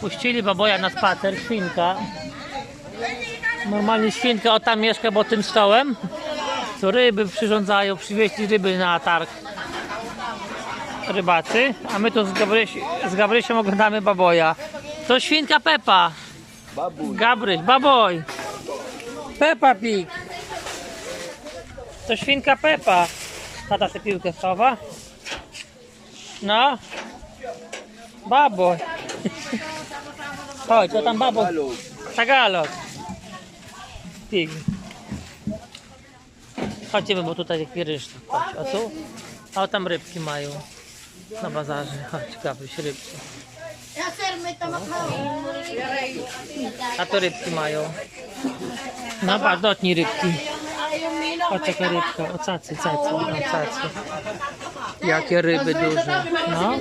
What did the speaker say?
Puścili baboja na spacer, świnka. Normalnie świnka o tam mieszka pod tym stołem. Co ryby przyrządzają, przywieźli ryby na targ rybacy, a my tu z, Gabryś, z Gabrysią oglądamy baboja. To świnka Pepa. Babuś. Gabryś, baboj. Pepa Pig. To świnka Pepa. Tata tę piłkę chowa. No. Baboj. Chodź, to tam. Halo. Tagalog. Pig. Chodźmy, bo tutaj ryż. Chodź, a tu? A tam rybki mają. Na bazarze. Chodź, Gabryś, rybki. A to rybki mają. No patrz, dotknij rybki. Patrz jaka rybka. O cacy, cacy, o cacy. Jakie ryby duże. No.